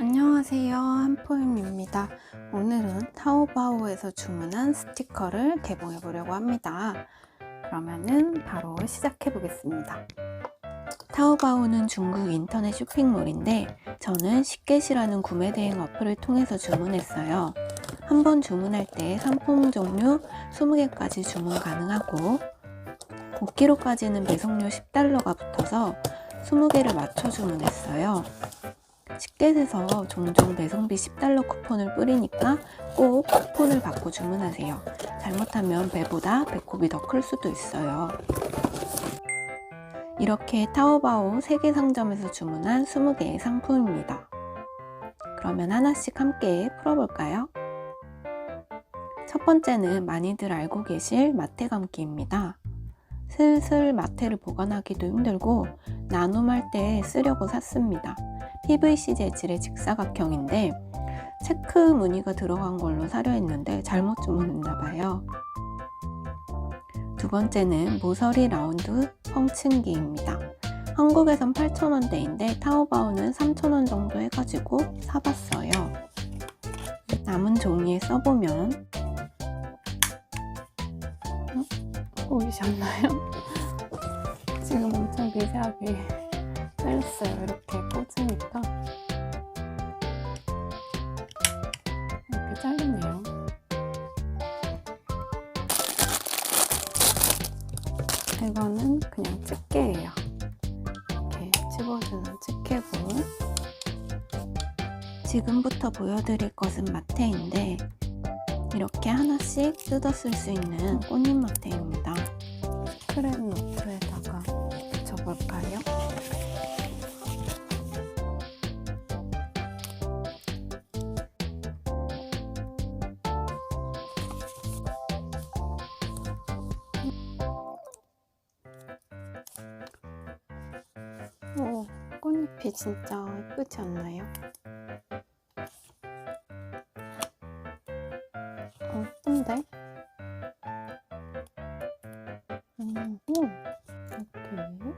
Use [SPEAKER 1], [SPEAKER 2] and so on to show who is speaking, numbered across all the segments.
[SPEAKER 1] 안녕하세요. 한포임입니다. 오늘은 타오바오에서 주문한 스티커를 개봉해 보려고 합니다. 그러면은 바로 시작해 보겠습니다. 타오바오는 중국 인터넷 쇼핑몰인데 저는 쉽게시라는 구매 대행 어플을 통해서 주문했어요. 한 번 주문할 때 상품 종류 20개까지 주문 가능하고 5kg까지는 배송료 10달러가 붙어서 20개를 맞춰 주문했어요 식겟에서 종종 배송비 10달러 쿠폰을 뿌리니까 꼭 쿠폰을 받고 주문하세요. 잘못하면 배보다 배꼽이 더 클 수도 있어요. 이렇게 타오바오 3개 상점에서 주문한 20개의 상품입니다. 그러면 하나씩 함께 풀어볼까요? 첫 번째는 많이들 알고 계실 마테 감기입니다. 슬슬 마테를 보관하기도 힘들고 나눔할 때 쓰려고 샀습니다. PVC 재질의 직사각형인데 체크 무늬가 들어간 걸로 사려 했는데 잘못 주문했나 봐요. 두 번째는 모서리 라운드 펑층기입니다. 한국에선 8,000원대인데 타오바오는 3,000원 정도 해가지고 사봤어요. 남은 종이에 써보면 보이셨나요? 지금 엄청 미세하게 잘렸어요. 이렇게 꽂으니까 이렇게 잘리네요. 이거는 그냥 집게예요. 이렇게 집어주는 집게볼. 지금부터 보여드릴 것은 마테인데 이렇게 하나씩 뜯어 쓸 수 있는 꽃잎 마테입니다. 스크랩 노트에다가 붙여볼까요? 오, 꽃잎이 진짜 예쁘지 않나요? 어, 예쁜데? 음, 오, 이렇게.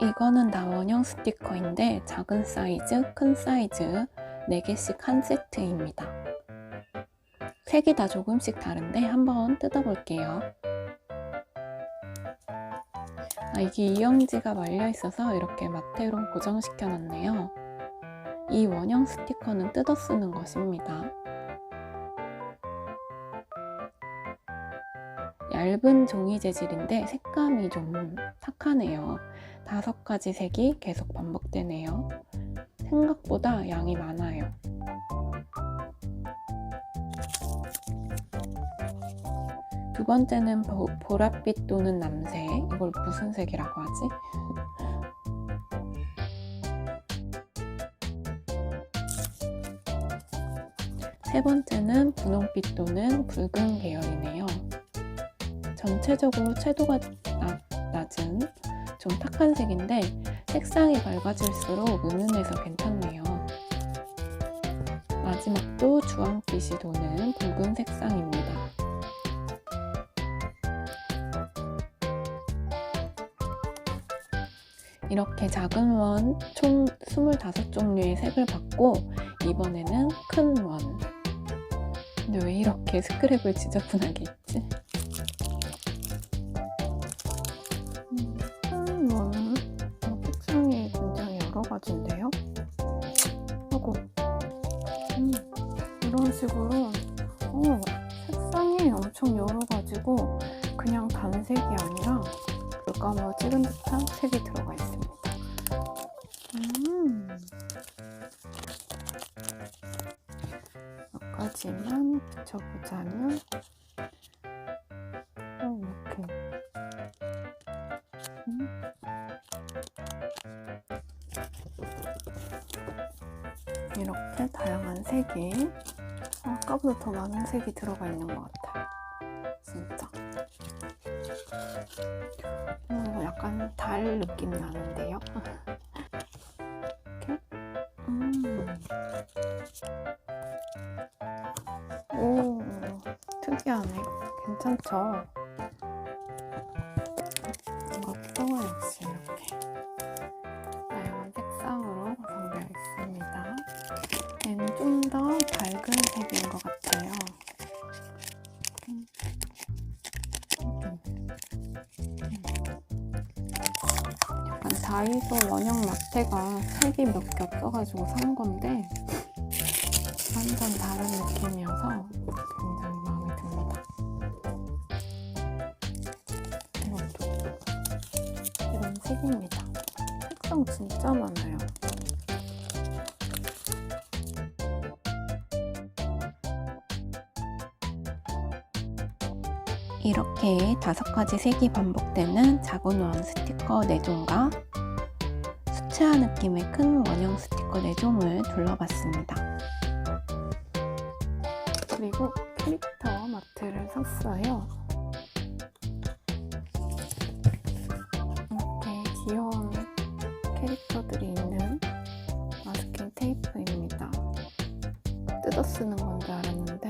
[SPEAKER 1] 이거는 다 원형 스티커인데 작은 사이즈, 큰 사이즈 4개씩 한 세트입니다. 색이 다 조금씩 다른데 한번 뜯어볼게요. 아, 이게 이영지가 말려 있어서 이렇게 마테로 고정시켜 놨네요. 이 원형 스티커는 뜯어 쓰는 것입니다. 얇은 종이 재질인데 색감이 좀 탁하네요. 다섯 가지 색이 계속 반복되네요. 생각보다 양이 많아요. 두 번째는 보, 보랏빛 또는 남색. 이걸 무슨 색이라고 하지? 세 번째는 분홍빛 또는 붉은 계열이네요. 전체적으로 채도가 나, 낮은 좀 탁한 색인데 색상이 밝아질수록 은은해서 괜찮네요. 마지막도 주황빛이 도는 붉은 색상입니다. 이렇게 작은 원 총 25종류의 색을 받고 이번에는 큰 원. 근데 왜 이렇게 스크랩을 지저분하게 있지? 음, 큰 원은 어, 색상이 굉장히 여러 가지인데요. 하고 음, 이런 식으로 어, 색상이 엄청 여러 가지고 그냥 단색이 아니라 물감으로 찍은 듯한 색이 들어가 있습니다. 음. 몇 가지만 붙여보자면 어, 이렇게 음. 이렇게 다양한 색이 어, 아까보다 더 많은 색이 들어가 있는 것 같아요. 진짜. 어, 약간 달 느낌 나는데요. 괜찮죠? 뭔가 구성을 역시 이렇게 다양한 색상으로 구성되어
[SPEAKER 2] 있습니다. 얘는 좀 더 밝은 색인 것 같아요. 약간 다이소 원형 마테가 색이 몇 개 없어가지고 산 건데 완전 다른 느낌이어서 색입니다. 색상 진짜 많아요. 이렇게 다섯 가지 색이 반복되는 작은 원 스티커 4종과 수채화 느낌의 큰 원형 스티커 4종을 둘러봤습니다. 그리고 캐릭터 마트를 샀어요. 귀여운 캐릭터들이 있는 마스킹 테이프입니다. 뜯어 쓰는 건 줄 알았는데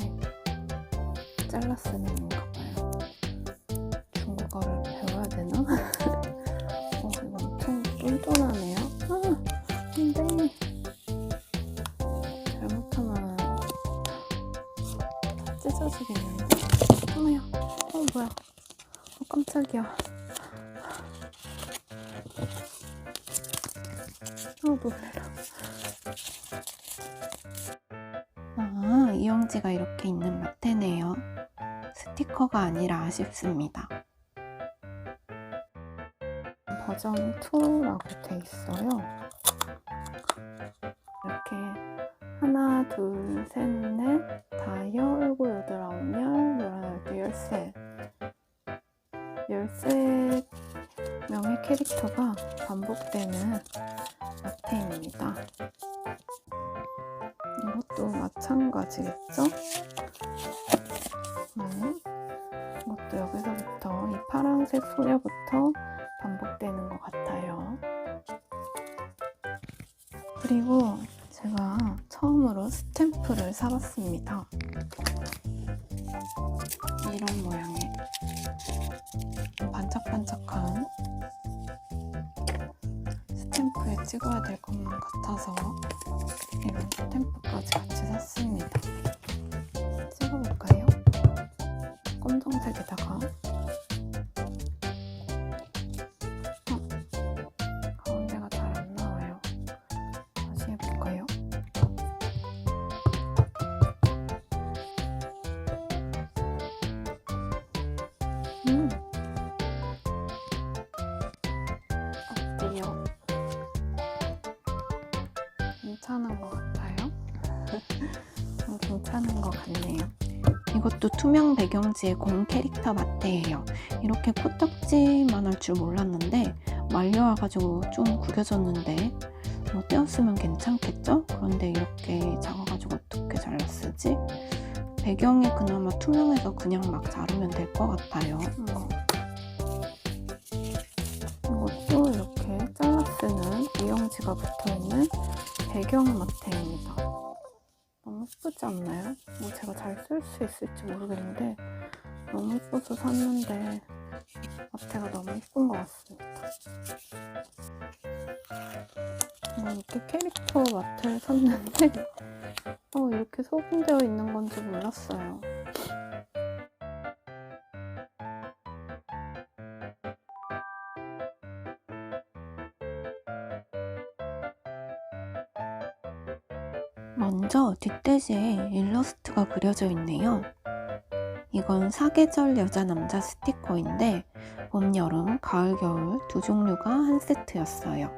[SPEAKER 2] 잘라 쓰는 건가 봐요. 중국어를 배워야 되나? 어, 이거 엄청 쫀쫀하네요. 아, 안 돼. 잘못하면 찢어지겠는데? 어머야, 어, 뭐야. 어, 깜짝이야. 어, 놀래라. 아, 이용지가 이렇게 있는 마테네요. 스티커가 아니라 아쉽습니다. 버전 2라고 돼 있어요. 이렇게 하나, 둘, 셋, 넷, 다여, 일곱, 여덟, 아홉, 열, 열하나, 열두, 열셋. 열셋 명의 캐릭터가 반복되는 마테입니다. 이것도 마찬가지겠죠? 네. 이것도 여기서부터 이 파란색 소녀부터 반복되는 것 같아요. 그리고 제가 처음으로 스탬프를 사봤습니다. 이런 모양의 반짝반짝한 찍어야 될 것만 같아서 이런 스탬프까지 같이 괜찮은 것 같아요? 음, 괜찮은 것 같네요. 이것도 투명 배경지의 공 캐릭터 마트예요. 이렇게 코딱지만 할 줄 몰랐는데 말려와가지고 좀 구겨졌는데 뭐 떼었으면 괜찮겠죠? 그런데 이렇게 작아가지고 어떻게 잘랐쓰지? 배경이 그나마 투명해서 그냥 막 자르면 될 것 같아요. 어. 이것도 이렇게 잘라 쓰는 이용지가 붙어있는 배경 마테입니다. 너무 예쁘지 않나요? 뭐 제가 잘 쓸 수 있을지 모르겠는데 너무 예뻐서 샀는데 마테가 너무 예쁜 것 같습니다. 어, 이렇게 캐릭터 마트를 샀는데 어, 이렇게 소분되어 있는 뒷돼지에 일러스트가 그려져 있네요. 이건 사계절 여자 남자 스티커인데 봄, 여름, 가을, 겨울 두 종류가 한 세트였어요.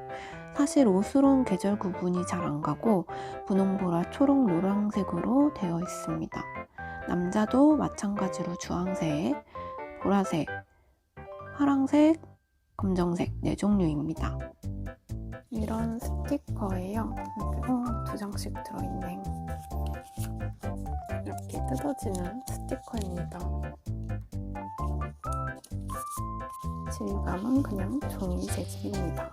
[SPEAKER 2] 사실 옷으로는 계절 구분이 잘 안 가고 분홍, 보라, 초록, 노란색으로 되어 있습니다. 남자도 마찬가지로 주황색, 보라색, 파랑색, 검정색 네 종류입니다. 이런 스티커예요. 어, 두 장씩 들어있네. 뜯어지는 스티커입니다. 질감은 그냥 종이 재질입니다.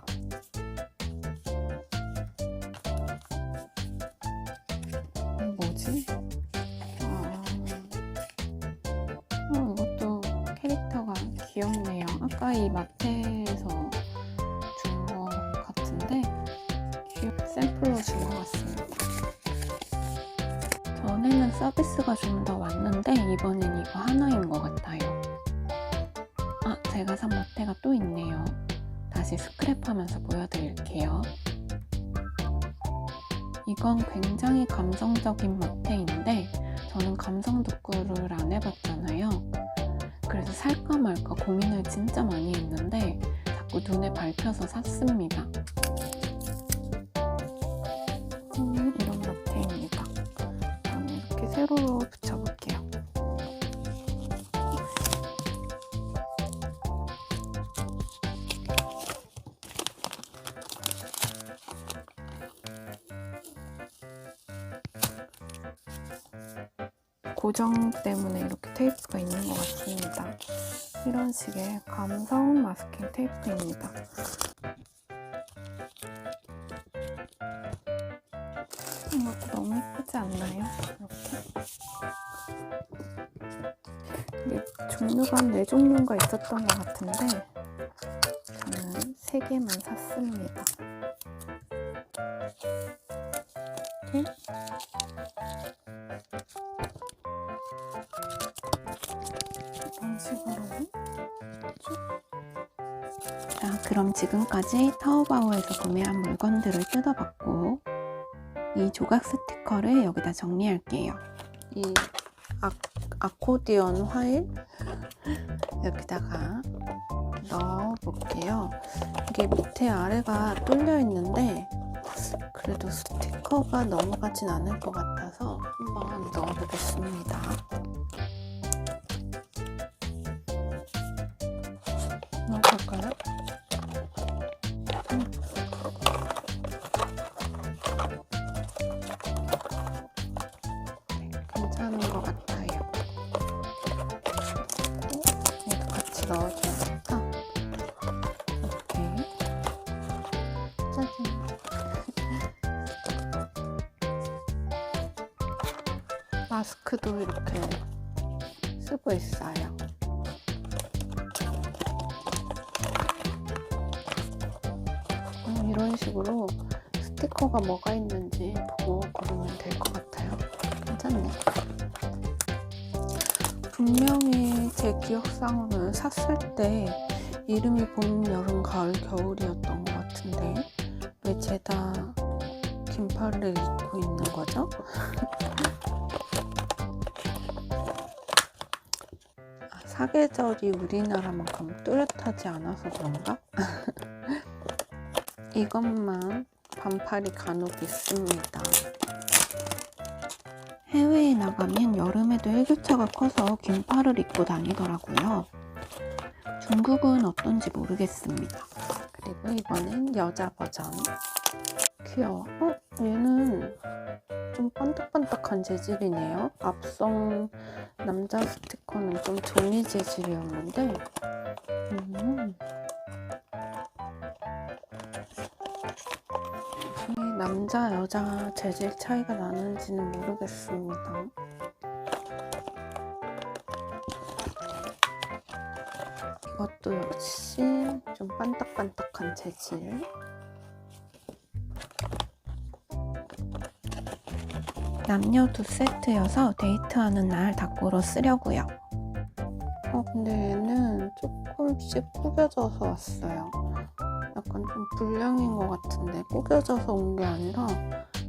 [SPEAKER 2] 아, 제가 산 마테가 또 있네요. 다시 스크랩하면서 보여드릴게요. 이건 굉장히 감성적인 모태인데 저는 감성 덕구를 안 해봤잖아요. 그래서 살까 말까 고민을 진짜 많이 했는데 자꾸 눈에 밟혀서 샀습니다. 고정 때문에 이렇게 테이프가 있는 것 같습니다. 이런 식의 감성 마스킹 테이프입니다. 이것도 너무 예쁘지 않나요? 이렇게. 종류가 한 4종류가 있었던 것 같은데 저는 3개만 샀습니다. 지금까지 타오바오에서 구매한 물건들을 뜯어봤고 이 조각 스티커를 여기다 정리할게요. 이 아, 아코디언 화일 여기다가 넣어볼게요. 이게 밑에 아래가 뚫려 있는데 그래도 스티커가 넘어가진 않을 것 같아서 한번 넣어보겠습니다. 넣어주니까 이렇게 짜잔. 마스크도 이렇게 쓰고 있어요. 음, 이런 식으로 스티커가 뭐가 있는지 보고 고르면 될 것 같아요. 괜찮네. 분명히 제 기억상으로는 샀을 때 이름이 봄, 여름, 가을, 겨울이었던 것 같은데 왜 죄다 긴팔을 입고 있는 거죠? 아, 사계절이 우리나라만큼 뚜렷하지 않아서 그런가? 이것만 반팔이 간혹 있습니다. 해외에 나가면 여름에도 일교차가 커서 긴팔을 입고 다니더라고요. 중국은 어떤지 모르겠습니다. 그리고 이번엔 여자 버전. 귀여워. 어? 얘는 좀 반딱반딱한 재질이네요. 앞선 남자 스티커는 좀 종이 재질이었는데, 음. 남자, 여자 재질 차이가 나는지는 모르겠습니다. 이것도 역시 좀 반딱반딱한 재질. 남녀 두 세트여서 데이트하는 날 닭고로 쓰려고요. 어, 근데 얘는 조금씩 구겨져서 왔어요. 불량인 것 같은데 구겨져서 온 게 아니라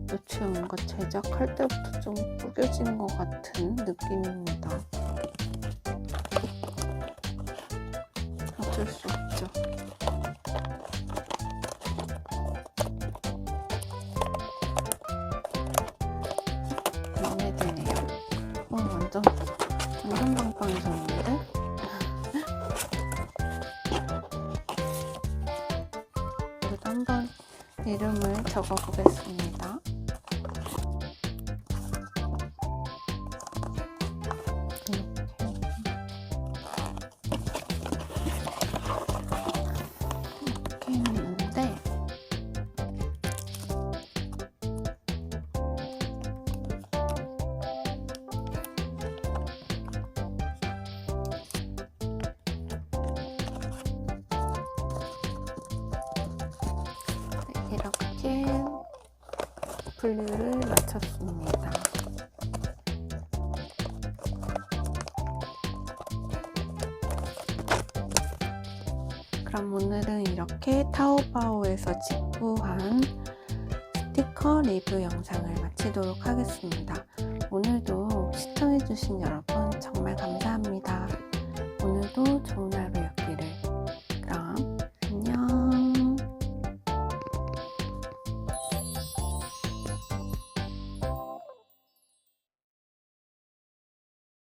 [SPEAKER 2] 며칠 뭔가 제작할 때부터 좀 구겨진 것 같은 느낌입니다. 어쩔 수 없죠. 이름을 적어보겠습니다. 분류를 마쳤습니다.
[SPEAKER 1] 그럼 오늘은 이렇게 타오바오에서 직구한 스티커 리뷰 영상을 마치도록 하겠습니다. 오늘도 시청해주신 여러분 정말 감사합니다.